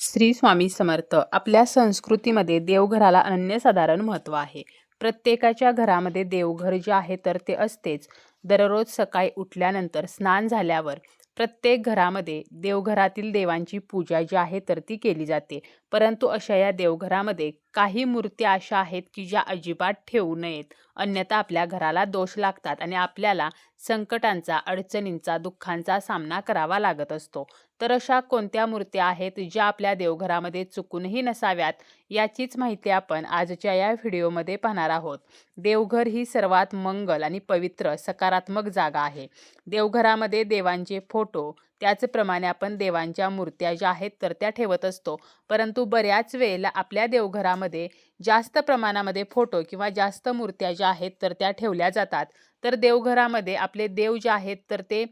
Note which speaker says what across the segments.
Speaker 1: श्री स्वामी समर्थ आपल्या संस्कृतीमध्ये देवघराला अनन्यसाधारण महत्त्व आहे. प्रत्येकाच्या घरामध्ये देवघर जे आहे तर ते असतेच. दररोज सकाळी उठल्यानंतर स्नान झाल्यावर प्रत्येक घरामध्ये देवघरातील देवांची पूजा जी आहे तर ती केली जाते. परंतु अशा या देवघरामध्ये काही मूर्त्या अशा आहेत की ज्या अजिबात ठेवू नयेत. अन्यथा आपल्या घराला दोष लागतात आणि आपल्याला संकटांचा अडचणींचा दुःखांचा सामना करावा लागत असतो. तर अशा कोणत्या मूर्त्या आहेत ज्या आपल्या देवघरामध्ये चुकूनही नसाव्यात याचीच माहिती आपण आजच्या या व्हिडिओमध्ये पाहणार आहोत. देवघर ही सर्वात मंगल आणि पवित्र सकारात्मक जागा आहे. देवघरामध्ये देवांचे फोटो त्याचप्रमाणे आपण देवांच्या मूर्त्या ज्या आहेत तर त्या ठेवत असतो. परंतु बऱ्याच वेळेला आपल्या देवघरामध्ये जास्त प्रमाणामध्ये फोटो किंवा जास्त मूर्त्या ज्या आहेत तर त्या ठेवल्या जातात. तर देवघरामध्ये आपले देव जे आहेत तर ते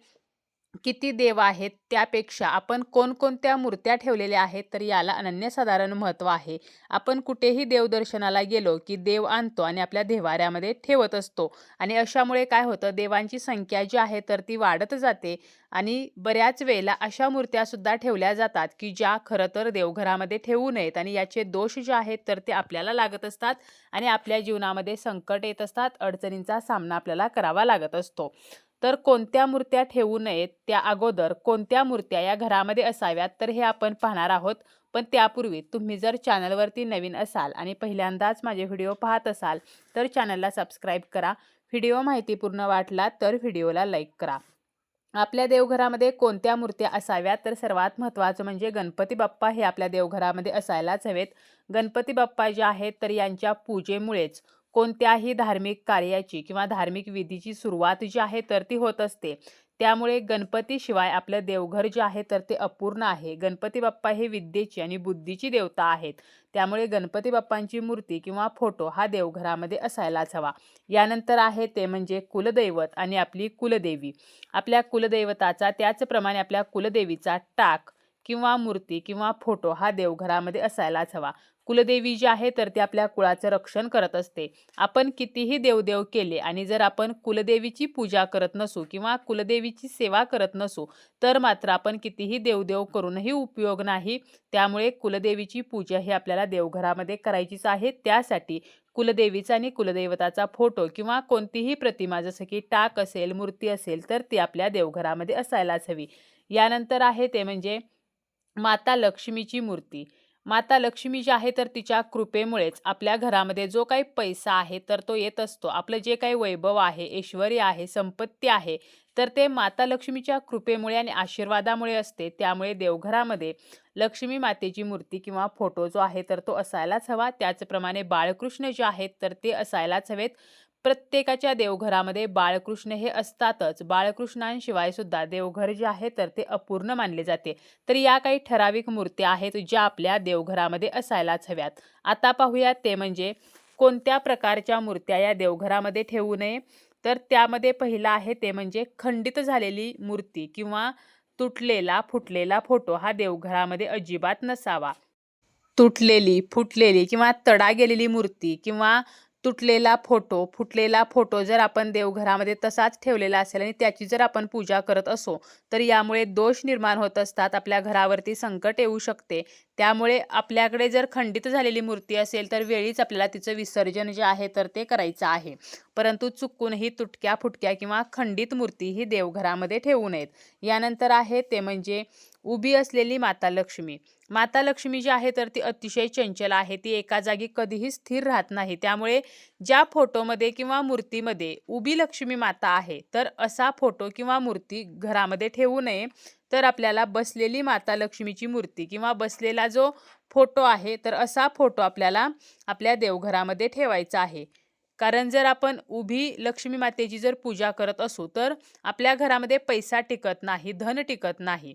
Speaker 1: किती देव आहेत त्यापेक्षा आपण कोणकोणत्या मूर्त्या ठेवलेल्या आहेत तर याला अनन्यसाधारण महत्त्व आहे. आपण कुठेही देवदर्शनाला गेलो की देव आणतो आणि आपल्या देवाऱ्यामध्ये ठेवत असतो. आणि अशामुळे काय होतं देवांची संख्या जी आहे तर ती वाढत जाते. आणि बऱ्याच वेळेला अशा मूर्त्यासुद्धा ठेवल्या जातात की ज्या खरं तर देवघरामध्ये ठेवू नयेत आणि याचे दोष जे आहेत तर ते आपल्याला लागत असतात आणि आपल्या जीवनामध्ये संकट येत असतात अडचणींचा सामना आपल्याला करावा लागत असतो. तर कोणत्या मूर्त्या ठेवू नयेत त्या अगोदर कोणत्या मूर्त्या या घरामध्ये असाव्यात? तर हे आपण पाहणार आहोत. पण त्यापूर्वी तुम्ही जर चॅनलवरती नवीन असाल आणि पहिल्यांदाच माझे व्हिडिओ पाहत असाल तर चॅनलला सबस्क्राईब करा. व्हिडिओ माहितीपूर्ण वाटला तर व्हिडिओला लाईक करा. आपल्या देवघरामध्ये कोणत्या मूर्त्या असाव्यात? तर सर्वात महत्त्वाचं म्हणजे गणपती बाप्पा हे आपल्या देवघरामध्ये असायलाच हवेत. गणपती बाप्पा जे आहेत तर यांच्या पूजेमुळेच कोणत्याही धार्मिक कार्याची किंवा धार्मिक विधीची सुरुवात जी आहे तर ती होत असते. त्यामुळे गणपतीशिवाय आपलं देवघर जे आहे तर ते अपूर्ण आहे. गणपती बाप्पा हे विद्येची आणि बुद्धीची देवता आहेत. त्यामुळे गणपती बाप्पांची मूर्ती किंवा फोटो हा देवघरामध्ये असायलाच हवा. यानंतर आहे ते म्हणजे कुलदैवत आणि आपली कुलदेवी. आपल्या कुलदैवताचा त्याचप्रमाणे आपल्या कुलदेवीचा टाक किंवा मूर्ती किंवा फोटो हा देवघरामध्ये असायलाच हवा. कुलदेवी जी आहे तर ती आपल्या कुळाचं रक्षण करत असते. आपण कितीही देवदेव केले आणि जर आपण कुलदेवीची पूजा करत नसू किंवा कुलदेवीची सेवा करत नसू तर मात्र आपण कितीही देवदेव करूनही उपयोग नाही. त्यामुळे कुलदेवीची पूजा ही आपल्याला देवघरामध्ये करायचीच आहे. त्यासाठी कुलदेवीचा आणि कुलदैवताचा फोटो किंवा कोणतीही प्रतिमा जसं की टाक असेल मूर्ती असेल तर ती आपल्या देवघरामध्ये असायलाच हवी. यानंतर आहे ते म्हणजे माता लक्ष्मीची मूर्ती. माता लक्ष्मी जी आहे तर तिच्या कृपेमुळेच आपल्या घरामध्ये जो काही पैसा आहे तर तो येत असतो. आपलं जे काही वैभव आहे ऐश्वर्य आहे संपत्ती आहे तर ते माता लक्ष्मीच्या कृपेमुळे आणि आशीर्वादामुळे असते. त्यामुळे देवघरामध्ये लक्ष्मी मातेची मूर्ती किंवा फोटो जो आहे तर तो असायलाच हवा. त्याचप्रमाणे बाळकृष्ण जे आहेत तर ते असायलाच हवेत. प्रत्येकाच्या देवघरामध्ये बाळकृष्ण हे असतातच. बाळकृष्णांशिवाय सुद्धा देवघर जे आहे तर ते अपूर्ण मानले जाते. तर या काही ठराविक मूर्त्या आहेत ज्या आपल्या देवघरामध्ये असायलाच हव्यात. आता पाहूयात ते म्हणजे कोणत्या प्रकारच्या मूर्त्या या देवघरामध्ये ठेवू नये. तर त्यामध्ये पहिलं आहे ते म्हणजे खंडित झालेली मूर्ती किंवा तुटलेला फुटलेला फोटो हा देवघरामध्ये अजिबात नसावा. तुटलेली फुटलेली किंवा तडा गेलेली मूर्ती किंवा तुटलेला फोटो फुटलेला फोटो जर आपण देवघरामध्ये तसाच ठेवलेला असेल आणि त्याची जर आपण पूजा करत असो तर यामुळे दोष निर्माण होत असतात आपल्या घरावरती संकट येऊ शकते. त्यामुळे आपल्याकडे जर खंडित झालेली मूर्ती असेल तर वेळीच आपल्याला तिचं विसर्जन जे आहे तर ते करायचं आहे. परंतु चुकूनही तुटक्या फुटक्या किंवा खंडित मूर्ती ही देवघरामध्ये ठेवू नयेत. यानंतर आहे ते म्हणजे उभी असलेली माता लक्ष्मी. माता लक्ष्मी जी आहे तर ती अतिशय चंचल आहे. ती एका जागी कधीही स्थिर राहत नाही. त्यामुळे ज्या फोटोमध्ये किंवा मूर्तीमध्ये उभी लक्ष्मी माता आहे तर असा फोटो किंवा मूर्ती घरामध्ये ठेवू नये. तर आपल्याला बसलेली माता लक्ष्मीची मूर्ती किंवा बसलेला जो फोटो आहे तर असा फोटो आपल्याला आपल्या देवघरामध्ये ठेवायचा आहे. कारण जर आपण उभी लक्ष्मी मातेची जर पूजा करत असू तर आपल्या घरामध्ये पैसा टिकत नाही धन टिकत नाही.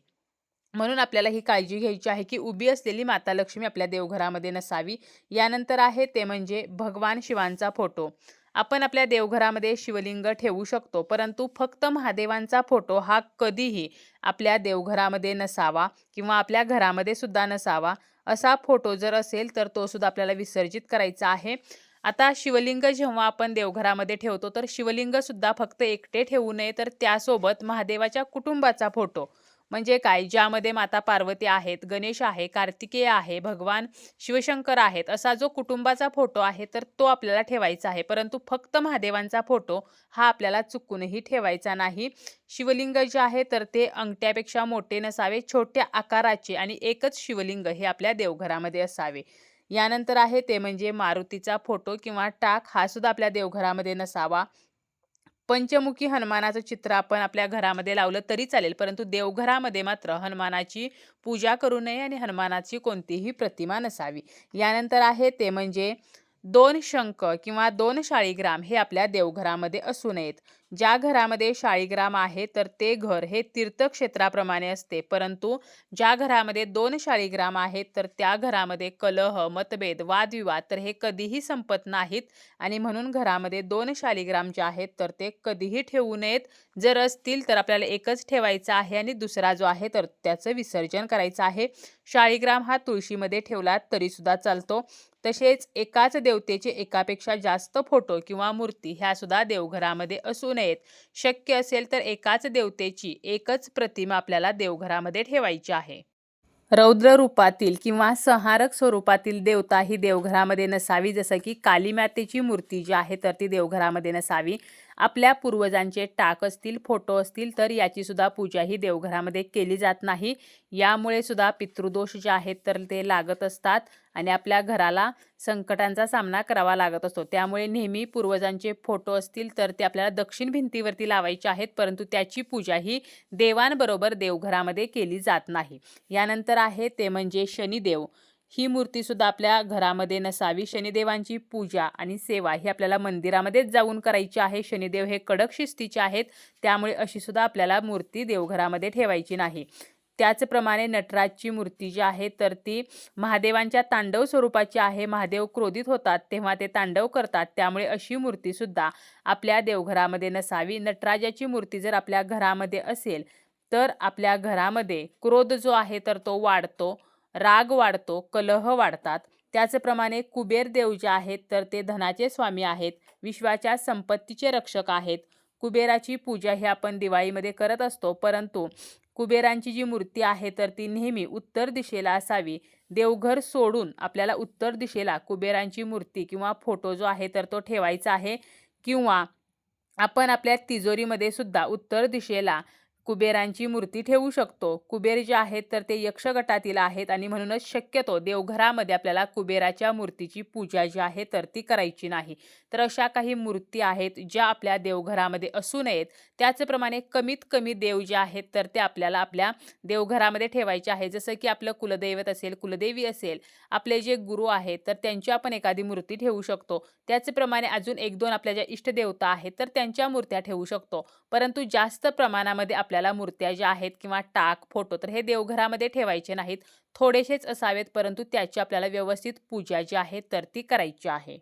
Speaker 1: म्हणून आपल्याला ही काळजी घ्यायची आहे की उभी असलेली माता लक्ष्मी आपल्या देवघरामध्ये नसावी. यानंतर आहे ते म्हणजे भगवान शिवांचा फोटो. आपण आपल्या देवघरामध्ये शिवलिंग ठेवू शकतो परंतु फक्त महादेवांचा फोटो हा कधीही आपल्या देवघरामध्ये नसावा किंवा आपल्या घरामध्ये सुद्धा नसावा. असा फोटो जर असेल तर तो सुद्धा आपल्याला विसर्जित करायचा आहे. आता शिवलिंग जेव्हा आपण देवघरामध्ये ठेवतो तर शिवलिंग सुद्धा फक्त एकटे ठेवू नये तर त्यासोबत महादेवाच्या कुटुंबाचा फोटो. म्हणजे काय? ज्यामध्ये माता पार्वती आहेत गणेश आहे कार्तिकेय आहे भगवान शिवशंकर आहेत असा जो कुटुंबाचा फोटो आहे तर तो आपल्याला ठेवायचा आहे. परंतु फक्त महादेवांचा फोटो हा आपल्याला चुकूनही ठेवायचा नाही. शिवलिंग जे आहे तर ते अंगठ्यापेक्षा मोठे नसावे छोट्या आकाराचे आणि एकच शिवलिंग हे आपल्या देवघरामध्ये असावे. यानंतर आहे ते म्हणजे मारुतीचा फोटो किंवा टाक हा सुद्धा आपल्या देवघरामध्ये नसावा. पंचमुखी हनुमानाचं चित्र आपण आपल्या घरामध्ये लावलं तरी चालेल परंतु देवघरामध्ये मात्र हनुमानाची पूजा करू नये आणि हनुमानाची कोणतीही प्रतिमा नसावी. यानंतर आहे ते म्हणजे दोन शंख किंवा दोन शाळीग्राम हे आपल्या देवघरामध्ये असू नयेत. ज्या घरामध्ये शाळीग्राम आहे तर ते घर हे तीर्थक्षेत्राप्रमाणे असते. परंतु ज्या घरामध्ये दोन शाळीग्राम आहेत तर त्या घरामध्ये कलह मतभेद वादविवाद तर हे कधीही संपत नाहीत. आणि म्हणून घरामध्ये दोन शालिग्राम जे आहेत तर ते कधीही ठेवू नयेत. जर असतील तर आपल्याला एकच ठेवायचा आहे आणि दुसरा जो आहे तर त्याचं विसर्जन करायचं आहे. शाळीग्राम हा तुळशीमध्ये ठेवला तरीसुद्धा चालतो. तसेच एकाच देवतेचे एकापेक्षा जास्त फोटो किंवा मूर्ती ह्या सुद्धा देवघरामध्ये असू नयेत. शक्य असेल तर एकाच देवतेची एकच प्रतिमा आपल्याला देवघरामध्ये ठेवायची आहे. रौद्र रूपातील किंवा संहारक स्वरूपातील देवता ही देवघरामध्ये नसावी. जसं की कालीमातेची मूर्ती जी आहे तर ती देवघरामध्ये नसावी. आपल्या पूर्वजांचे टाक असतील फोटो असतील तर याची सुद्धा पूजा ही देवघरामध्ये केली जात नाही. यामुळे सुद्धा पितृदोष जे आहेत तर ते लागत असतात आणि आपल्या घराला संकटांचा सामना करावा लागत असतो. त्यामुळे नेहमी पूर्वजांचे फोटो असतील तर ते आपल्याला दक्षिण भिंतीवरती लावायचे आहेत परंतु त्याची पूजा ही देवांबरोबर देवघरामध्ये केली जात नाही. यानंतर आहे ते म्हणजे शनिदेव. ही मूर्तीसुद्धा आपल्या घरामध्ये नसावी. शनिदेवांची पूजा आणि सेवा ही आपल्याला मंदिरामध्येच जाऊन करायची आहे. शनिदेव हे कडक शिस्तीचे आहेत. त्यामुळे अशी सुद्धा आपल्याला मूर्ती देवघरामध्ये ठेवायची नाही. त्याचप्रमाणे नटराजची मूर्ती जी आहे तर ती महादेवांच्या तांडव स्वरूपाची आहे. महादेव क्रोधित होतात तेव्हा ते तांडव करतात. त्यामुळे अशी मूर्तीसुद्धा आपल्या देवघरामध्ये नसावी. नटराजाची मूर्ती जर आपल्या घरामध्ये असेल तर आपल्या घरामध्ये क्रोध जो आहे तर तो वाढतो. राग वाढतो कलह वाढतात. त्याचप्रमाणे कुबेर देव जे आहेत तर ते धनाचे स्वामी आहेत विश्वाच्या संपत्तीचे रक्षक आहेत. कुबेराची पूजा ही आपण दिवाळीमध्ये करत असतो परंतु कुबेरांची जी मूर्ती आहे तर ती नेहमी उत्तर दिशेला असावी. देवघर सोडून आपल्याला उत्तर दिशेला कुबेरांची मूर्ती किंवा फोटो जो आहे तर तो ठेवायचा आहे. किंवा आपण आपल्या तिजोरीमध्ये सुद्धा उत्तर दिशेला कुबेरांची मूर्ती ठेवू शकतो. कुबेर जे आहेत तर ते यक्षगटातील आहेत आणि म्हणूनच शक्यतो देवघरामध्ये आपल्याला कुबेराच्या मूर्तीची पूजा जी आहे तर ती करायची नाही. तर अशा काही मूर्ती आहेत ज्या आपल्या देवघरामध्ये असू नयेत. त्याचप्रमाणे कमीत कमी देव जे आहेत तर ते आपल्याला आपल्या देवघरामध्ये ठेवायचे आहे. जसं की आपलं कुलदैवत असेल कुलदेवी असेल आपले जे गुरु आहेत तर त्यांची आपण एखादी मूर्ती ठेवू शकतो. त्याचप्रमाणे अजून एक दोन आपल्या ज्या इष्टदेवता आहेत तर त्यांच्या मूर्त्या ठेवू शकतो. परंतु जास्त प्रमाणामध्ये आपल्याला मूर्त्या ज्या आहेत किंवा टाक फोटो तर हे देवघरामध्ये ठेवायचे नाहीत. थोडेसेच असावेत परंतु त्याची आपल्याला व्यवस्थित पूजा जी आहे तर ती करायची आहे.